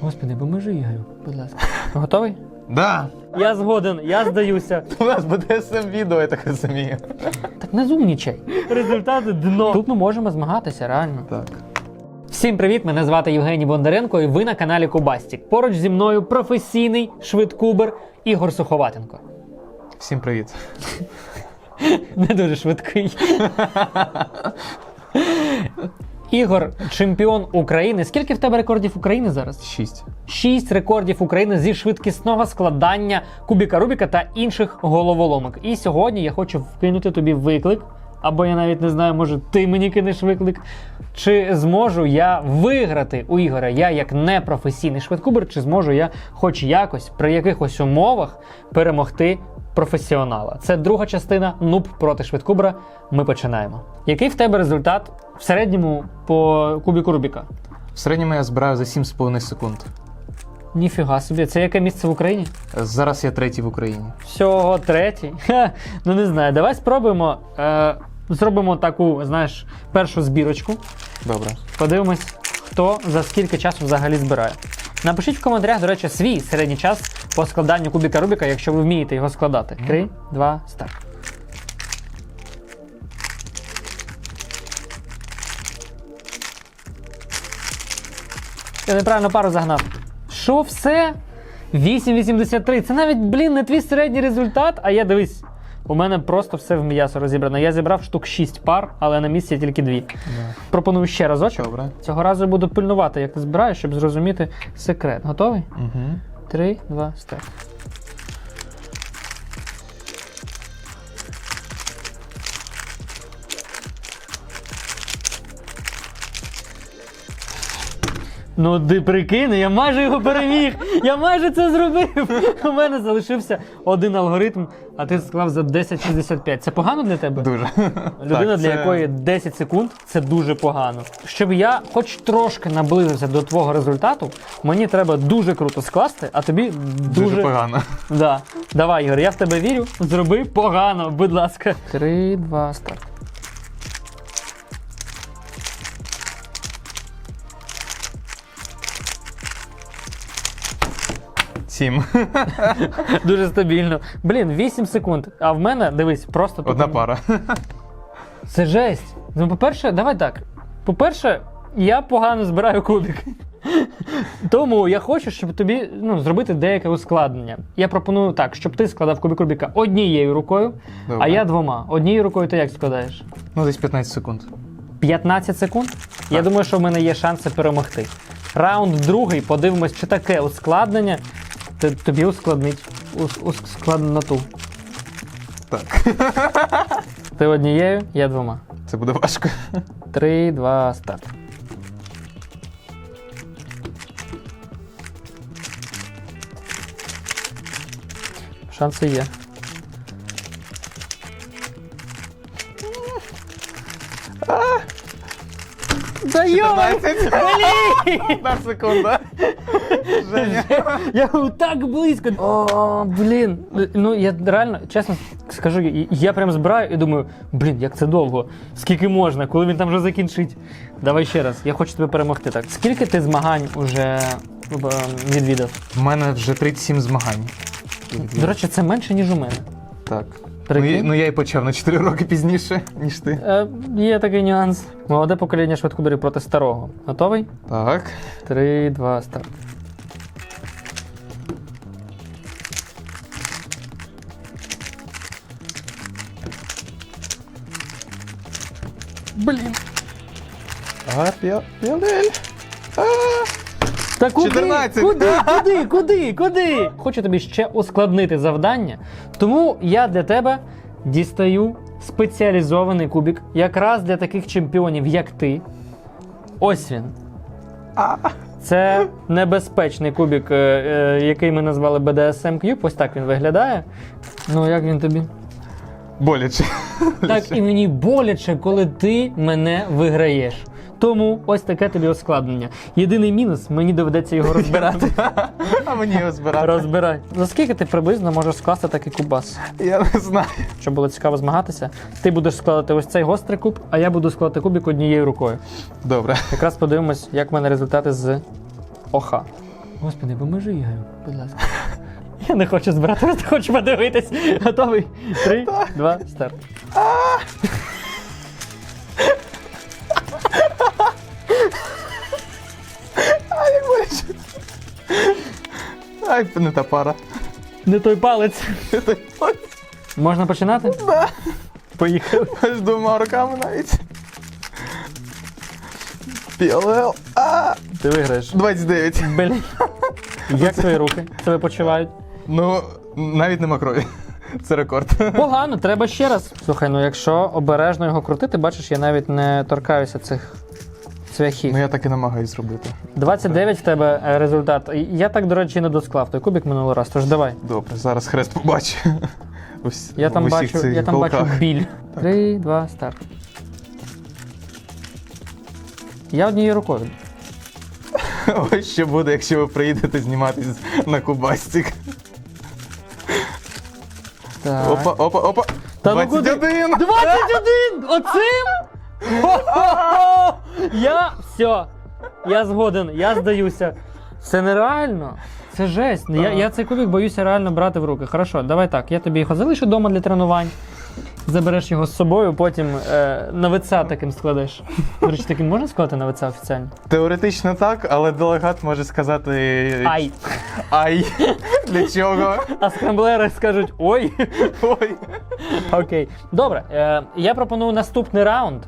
Господи, поможи Ігорю, будь ласка. Готовий? Да. Я згоден, я здаюся. У нас буде сам відео, я так розумію. Так не зумнічай. Результати дно. Тут ми можемо змагатися, реально. Так. Всім привіт! Мене звати Євгеній Бондаренко, і ви на каналі Кубастік. Поруч зі мною професійний швидкубер Ігор Суховатенко. Всім привіт. Не дуже швидкий. Ігор, чемпіон України. Скільки в тебе рекордів України зараз? Шість. Шість рекордів України зі швидкісного складання кубіка Рубіка та інших головоломок. І сьогодні я хочу вкинути тобі виклик. Або я навіть не знаю, може ти мені кинеш виклик. Чи зможу я виграти у Ігоря? Я як непрофесійний швидкубер, чи зможу я хоч якось при якихось умовах перемогти професіонала? Це друга частина нуб проти швидкубера. Ми починаємо. Який в тебе результат в середньому по кубіку Рубіка? В середньому я збираю за 7,5 секунд. Ніфіга собі, це яке місце в Україні? Зараз я третій в Україні. Всього третій. Ха, ну не знаю. Давай спробуємо. Е, зробимо таку, знаєш, першу збірочку. Добре. Подивимось, хто за скільки часу взагалі збирає. Напишіть в коментарях, до речі, свій середній час по складанню кубіка Рубіка, якщо ви вмієте його складати. Три, два, старт. Я неправильно пару загнав. Що все? 8,83. Це навіть, блін, не твій середній результат, а я дивись. У мене просто все в м'ясо розібрано. Я зібрав штук 6 пар, але на місці тільки дві. Пропоную ще разочок. Добре. Цього разу буду пильнувати, як ти збираєш, щоб зрозуміти секрет. Готовий? Угу. Три, два, старт. Ну, ти прикинь, я майже його переміг. Я майже це зробив. У мене залишився один алгоритм, а ти склав за 10,65. Це погано для тебе? Дуже. Людина, Так, для це- якої 10 секунд це дуже погано. Щоб я хоч трошки наблизився до твого результату, мені треба дуже круто скласти, а тобі дуже, Дуже погано. Да. Давай, Ігор, я в тебе вірю. Зроби погано, будь ласка. Три, два, старт. Сім. Дуже стабільно. Блін, 8 секунд. А в мене, дивись, просто Одна пара. Це жесть. Ну, по-перше, давай так. По-перше, я погано збираю кубик. Тому я хочу, щоб тобі ну, зробити деяке ускладнення. Я пропоную так, щоб ти складав кубик Рубіка однією рукою, а я двома. Однією рукою ти як складаєш? Ну, десь 15 секунд. 15 секунд. Я думаю, що в мене є шанси перемогти. Раунд другий, подивимось, чи таке ускладнення тобі ускладнить ус- ускладноту. Так. Ти однією, я двома. Це буде важко. Три, два, старт. Шанси є. Да йой! 14. Одна секунда. Женя. Я так близько. О, блін. Ну я реально, чесно скажу, я- я прям збираю і думаю, блін, як це довго. Скільки можна, коли він там вже закінчить. Давай ще раз, я хочу тебе перемогти. Так, скільки ти змагань уже е, відвідав? У мене вже 37 змагань. До речі, це менше, ніж у мене. Так. Прикинь? Ну, ну я і почав на 4 роки пізніше, ніж ти. Е, є такий нюанс. Молоде покоління швидкоборів проти старого. Готовий? Так. Три, два, старт. Блін. А. А. Та куди? 14. Куди? Куди? Куди? Куди? Хочу тобі ще ускладнити завдання, тому я для тебе дістаю спеціалізований кубик, якраз для таких чемпіонів, як ти. Ось він. Це небезпечний кубик, е, е, який ми назвали BDSM Cube. Ось так він виглядає. Ну, як він тобі? Боляче. Так і мені боляче, коли ти мене виграєш. Тому ось таке тобі ускладнення. Єдиний мінус, мені доведеться його розбирати. А мені його збирати. Розбирай. За скільки ти приблизно можеш скласти такий кубас? Я не знаю. Щоб було цікаво змагатися. Ти будеш складати ось цей гострий куб, а я буду складати кубик однією рукою. Добре. Якраз подивимось, як в мене результати з ОХА. Господи, поможи Ігорю, будь ласка. Я не хочу збирати, просто хочу подивитись. Готовий? Три, два, старт. Ай, не та пара. Не той палець. Не той палець. Можна починати? Да. Поїхали. Аж двома руками навіть. Пілел. А, Ти виграєш. 29. Блін. Як твої руки себе почувають? Ну, навіть нема крові. Це рекорд. Погано, треба ще раз. Слухай, ну якщо обережно його крутити, бачиш, я навіть не торкаюся цих цвяхів. Ну я так і намагаюсь зробити. 29 в тебе е, результат. Я так, до речі, не досклав той кубик минулий раз, тож давай. Добре, зараз хрест побачу. Ус- Я там усіх бачу, цих я там бачу голках. біль. Три, два, старт. Я однією рукою. Ось що буде, якщо ви приїдете зніматись на Кубастик. Так. Опа, опа, опа. Та ну куди? 21! 21! Оцим? Хо-хо-хо! Я все. Я згоден, я здаюся. Це нереально. Це жесть. Я, я цей кубик боюся реально брати в руки. Хорошо, давай так. Я тобі його залишу вдома для тренувань. Забереш його з собою, потім е, на ВЦ таким складеш. До речі, таким можна складати на ВЦ офіціально? Теоретично так, але делегат може сказати. Ай! Ай! Для чого? А скрамблери скажуть ой. Ой. Окей. Добре, е, я пропоную наступний раунд,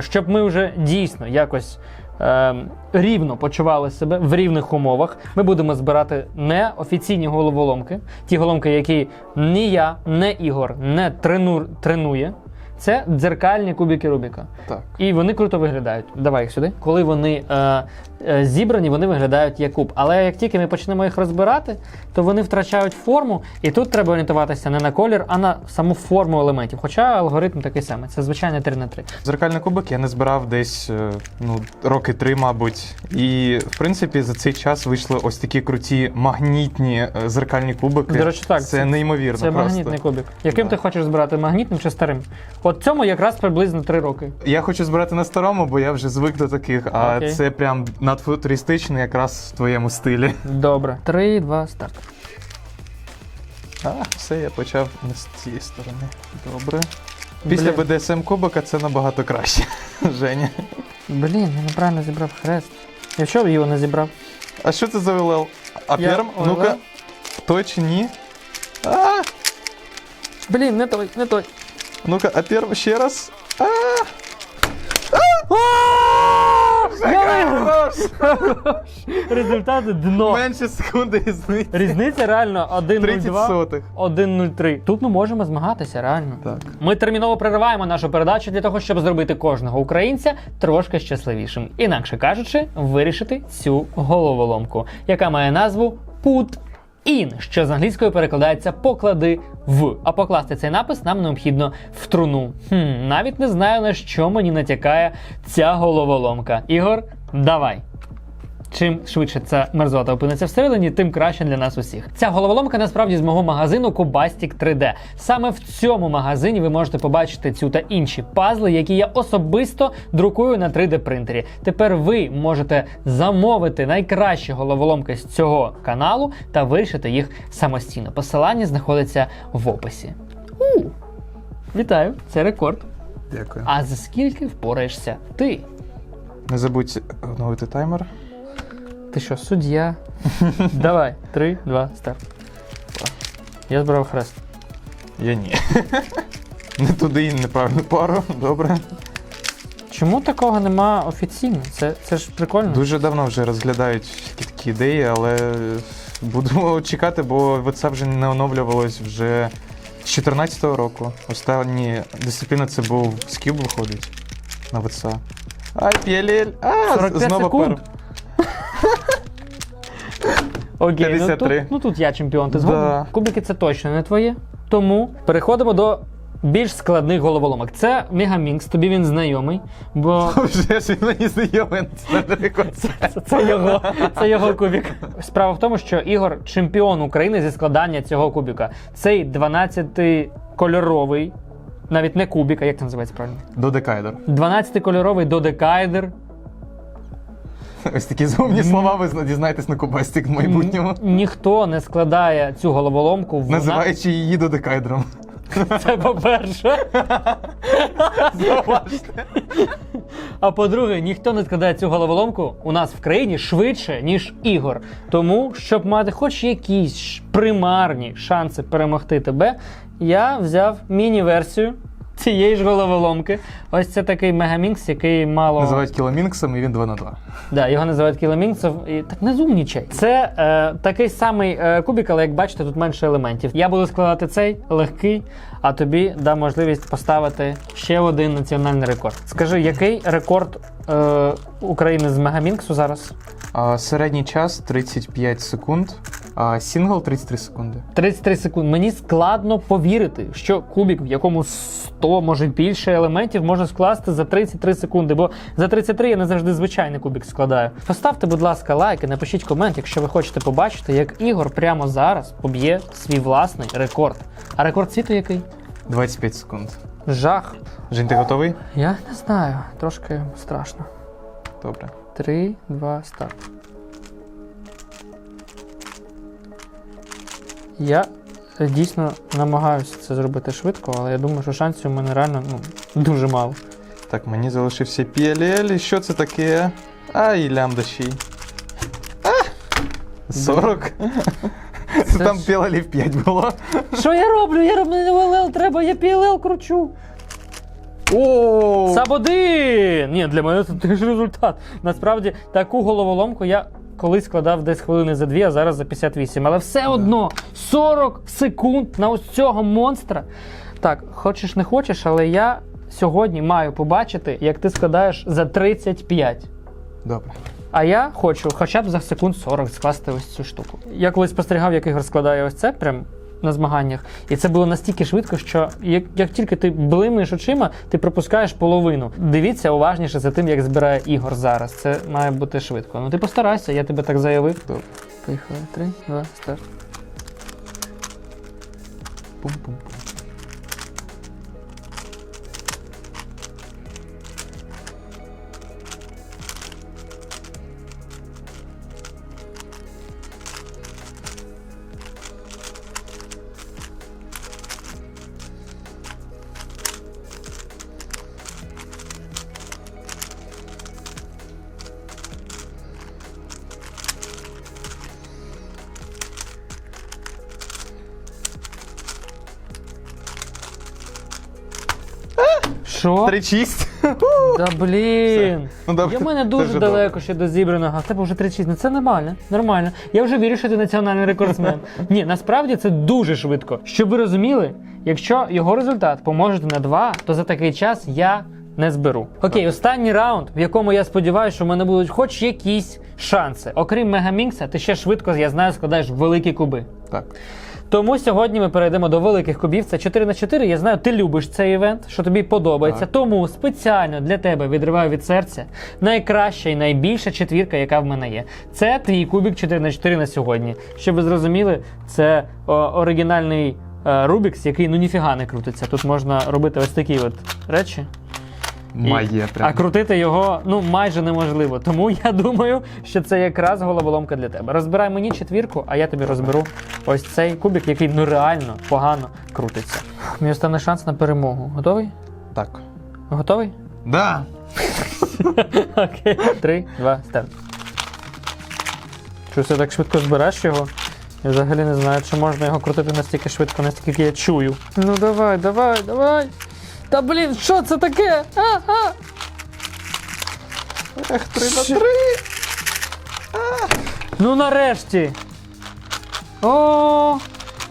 щоб ми вже дійсно якось е, рівно почували себе в рівних умовах. Ми будемо збирати не офіційні головоломки, ті головоломки, які ні я, не Ігор не трену, тренує. Це дзеркальні кубики Рубіка. Так. І вони круто виглядають. Давай їх сюди. Коли вони е, е, зібрані, вони виглядають як куб. Але як тільки ми почнемо їх розбирати, то вони втрачають форму, і тут треба орієнтуватися не на колір, а на саму форму елементів. Хоча алгоритм такий самий. Це звичайний 3 на 3 Зеркальний кубик я не збирав десь е, ну, роки три, мабуть. І в принципі за цей час вийшли ось такі круті магнітні е, зеркальні кубики. До речі, так, Це, це- неймовірно. Це просто. магнітний кубик. Яким Да. ти хочеш збирати магнітним чи старим? От цьому якраз приблизно 3 роки. Я хочу збирати на старому, бо я вже звик до таких, а Окей. це прям надфутуристично якраз в твоєму стилі. Добре. 3, 2, старт. А, все, я почав не з цієї сторони. Добре. Після Блін. БДСМ кубика це набагато краще. Женя. Блін, я неправильно зібрав хрест. Я що його не зібрав? А що це за ЛЛ? А Я перм? ЛЛ? Ну-ка, той чи ні? А, Блін, не той, не той. Ну-ка, а перм ще раз. Результати дно. менше секунди різниці. Різниця реально 30 1.02, сотих. 1.03. Тут ми можемо змагатися, реально. Так. Ми терміново перериваємо нашу передачу для того, щоб зробити кожного українця трошки щасливішим. Інакше кажучи, вирішити цю головоломку, яка має назву Put In, що з англійської перекладається поклади в. А покласти цей напис нам необхідно в труну. Хм, навіть не знаю на що мені натякає ця головоломка. Ігор, давай. Чим швидше ця мерзота опиниться всередині, тим краще для нас усіх. Ця головоломка насправді з мого магазину Кубастік 3D. Саме в цьому магазині ви можете побачити цю та інші пазли, які я особисто друкую на 3D принтері. Тепер ви можете замовити найкращі головоломки з цього каналу та вирішити їх самостійно. Посилання знаходиться в описі. У! Вітаю, це рекорд. Дякую. А за скільки впораєшся ти? Не забудь оновити таймер. Ти що, суддя? Давай, три, два, старт. Я збирав хрест. Я ні. Не туди і неправильну пару. Добре. Чому такого нема офіційно? Це, це ж прикольно. Дуже давно вже розглядають такі ідеї, але будемо чекати, бо це вже не оновлювалось вже з 14-го року. Останні дисципліна це був скіл виходить на ВЦА. Ай, п'ялель! А, 45 знову секунд. Окей, ну тут, ну тут я чемпіон, ти згоден? Да. Кубики це точно не твоє. Тому переходимо до більш складних головоломок. Це Мегамінкс, тобі він знайомий, бо Вже ж він мені знайомий це далеко. це, це, його, це його кубик. Справа в тому, що Ігор чемпіон України зі складання цього кубика. Цей 12-кольоровий, навіть не кубик, а як це називається правильно? Додекайдер. 12-кольоровий додекайдер. Ось такі зумні слова ви дізнаєтесь на Кубастик в майбутньому. Ніхто не складає цю головоломку в Називаючи її додекайдром. Це по-перше. Зауважте. А по-друге, ніхто не складає цю головоломку у нас в країні швидше, ніж ігор. Тому, щоб мати хоч якісь примарні шанси перемогти тебе, я взяв міні-версію цієї ж головоломки. Ось це такий мегамікс, який мало. Називають кіломінксом, і він 2 на 2. Да, його називають кіломінксов. І так не зумнічай. Це е, такий самий е, кубик, але як бачите, тут менше елементів. Я буду складати цей легкий, а тобі дам можливість поставити ще один національний рекорд. Скажи, який рекорд е, України з Мегамінксу зараз? А, середній час 35 секунд, а сингл 33 секунди. 33 секунди. Мені складно повірити, що кубик, в якому 100, може більше елементів, можна скласти за 33 секунди. Бо за 33 я не завжди звичайний кубик складаю. Поставте, будь ласка, лайк і напишіть комент, якщо ви хочете побачити, як Ігор прямо зараз поб'є свій власний рекорд. А рекорд світу який? 25 секунд. Жах. Жень, ти готовий? Я не знаю, трошки страшно. Добре. Три, два, старт. Я дійсно намагаюся це зробити швидко, але я думаю, що шансів у мене реально ну, дуже мало. Так, мені залишився PLL. І що це таке? А, і лямбда ще й. А! 40. Це там ж- PLL 5 було. Що я роблю? Я роблю не ЛЛ, треба, я PLL кручу. О! Саб один! Ні, для мене це теж результат. Насправді, таку головоломку я колись складав десь хвилини за дві, а зараз за 58. Але все одно 40 секунд на ось цього монстра. Так, хочеш не хочеш, але я сьогодні маю побачити, як ти складаєш за 35. Добре. А я хочу хоча б за секунд 40 скласти ось цю штуку. Я колись спостерігав, як Ігор складає ось це прям на змаганнях, і це було настільки швидко, що як, як тільки ти блимнеш очима, ти пропускаєш половину. Дивіться уважніше за тим, як збирає Ігор зараз. Це має бути швидко. Ну ти постарайся, я тебе так заявив. Поїхали. Три, два, старт. Пум-пум-пум. Що? 3-6. Да блін. Ну, добре. Я в мене Це дуже вже далеко ще до зібраного, а в тебе вже 36. Ну це нормально, нормально. Я вже вірю, що ти національний рекордсмен. Ні, насправді це дуже швидко. Щоб ви розуміли, якщо його результат помножити на 2, то за такий час я не зберу. Окей, останній раунд, в якому я сподіваюся, що в мене будуть хоч якісь шанси. Окрім Мегамікса, ти ще швидко, я знаю, складаєш великі куби. Так. Тому сьогодні ми перейдемо до великих кубів. Це 4 на 4. Я знаю, ти любиш цей івент, що тобі подобається. Так. Тому спеціально для тебе відриваю від серця найкраща і найбільша четвірка, яка в мене є. Це твій кубік 4 на 4 на сьогодні. Щоб ви зрозуміли, це о, оригінальний е, Рубікс, який ну ніфіга не крутиться. Тут можна робити ось такі от речі. І- Має прям. А крутити його ну майже неможливо. Тому я думаю, що це якраз головоломка для тебе. Розбирай мені четвірку, а я тобі розберу ось цей кубик, який ну реально погано крутиться. Мій останній шанс на перемогу. Готовий? Так. Готовий? Да. Окей. Три, два, старт. Чого ти так швидко збираєш його? Я взагалі не знаю, чи можна його крутити настільки швидко, настільки я чую. Ну давай, давай, давай. Та блін, що це таке? А, а. Ех, 3 Що? на 3. Ну нарешті. О,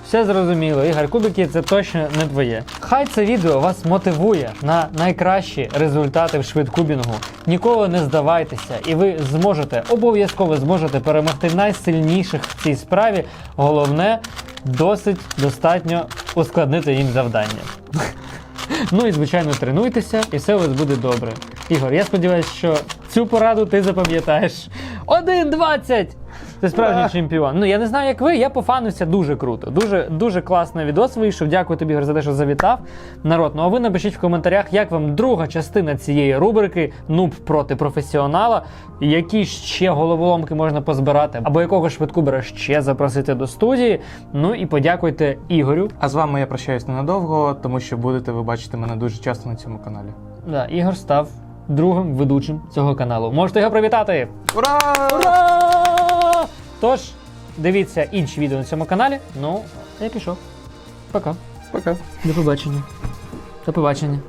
все зрозуміло. Ігор, кубики це точно не твоє. Хай це відео вас мотивує на найкращі результати в швидкубінгу. Ніколи не здавайтеся, і ви зможете, обов'язково зможете перемогти найсильніших в цій справі. Головне, досить достатньо ускладнити їм завдання. Ну і звичайно тренуйтеся, і все у вас буде добре. Ігор, я сподіваюся, що цю пораду ти запам'ятаєш. 1.20! Ти справжній чемпіон. Ну я не знаю, як ви. Я пофанився дуже круто. Дуже дуже класний відос вийшов. Дякую тобі Ігор, за те, що завітав. Народ. Ну а ви напишіть в коментарях, як вам друга частина цієї рубрики Нуб проти професіонала. Які ще головоломки можна позбирати, або якого швидкубера ще запросити до студії. Ну і подякуйте Ігорю. А з вами я прощаюсь ненадовго, тому що будете ви бачити мене дуже часто на цьому каналі. Да, Ігор став другим ведучим цього каналу. Можете його привітати. Ура! Ура! Тож, дивіться інші відео на цьому каналі. Ну, я пішов. Пока. Пока. До побачення. До побачення.